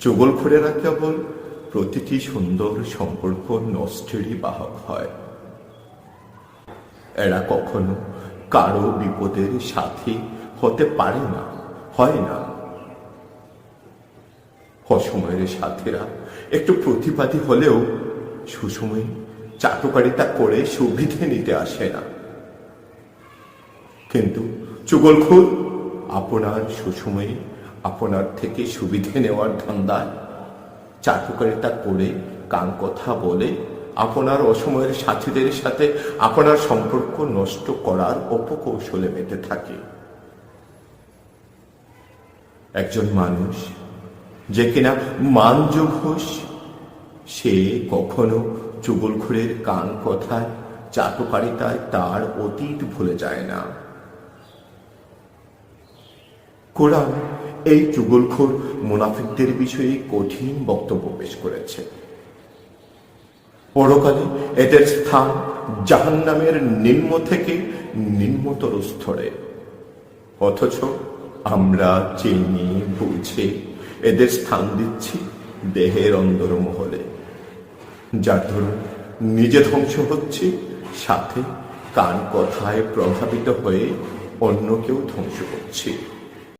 চুগলখোরেরা কেবল প্রতিটি সুন্দর সম্পর্ক নষ্টেরই বাহক হয়। এরা কখনো কারও বিপদের সাথী হতে পারে না, হয় না। অসময়ের সাথীরা একটু প্রতিবাদী হলেও সুসময়ে চাটুকারিতা করে সুবিধে নিতে আসে না। কিন্তু চুগলখোর আপনার সুসময়ে আপনার থেকে সুবিধে নেওয়ার ধান্দায় চাটুকারিতা করে কান কথা বলে আপনার অসময়ের সাথীদের সাথে আপনার সম্পর্ক নষ্ট করার অপকৌশলে মেতে থাকে। একজন মানুষ যে কিনা মানযোগ হোস সে কখনো চুগলখুরের কান কথায় চাটুকারিতায় তার অতীত ভুলে যায় না। কোরআন এই চুগলখোর মুনাফিকদের বিষয়ে কঠিন বক্তব্য পেশ করেছে। পরকালে এদের স্থান জাহান্নামের নিম্ন থেকে নিম্নতর স্তরে। অথচ আমরা চিনি, বুঝে, এদের স্থান দিচ্ছি দেহের অন্দরমহলে যার ধরুন, নিজে ধ্বংস হচ্ছে, সাথে কান কথায় প্রভাবিত হয়ে অন্যকেও ধ্বংস করছি।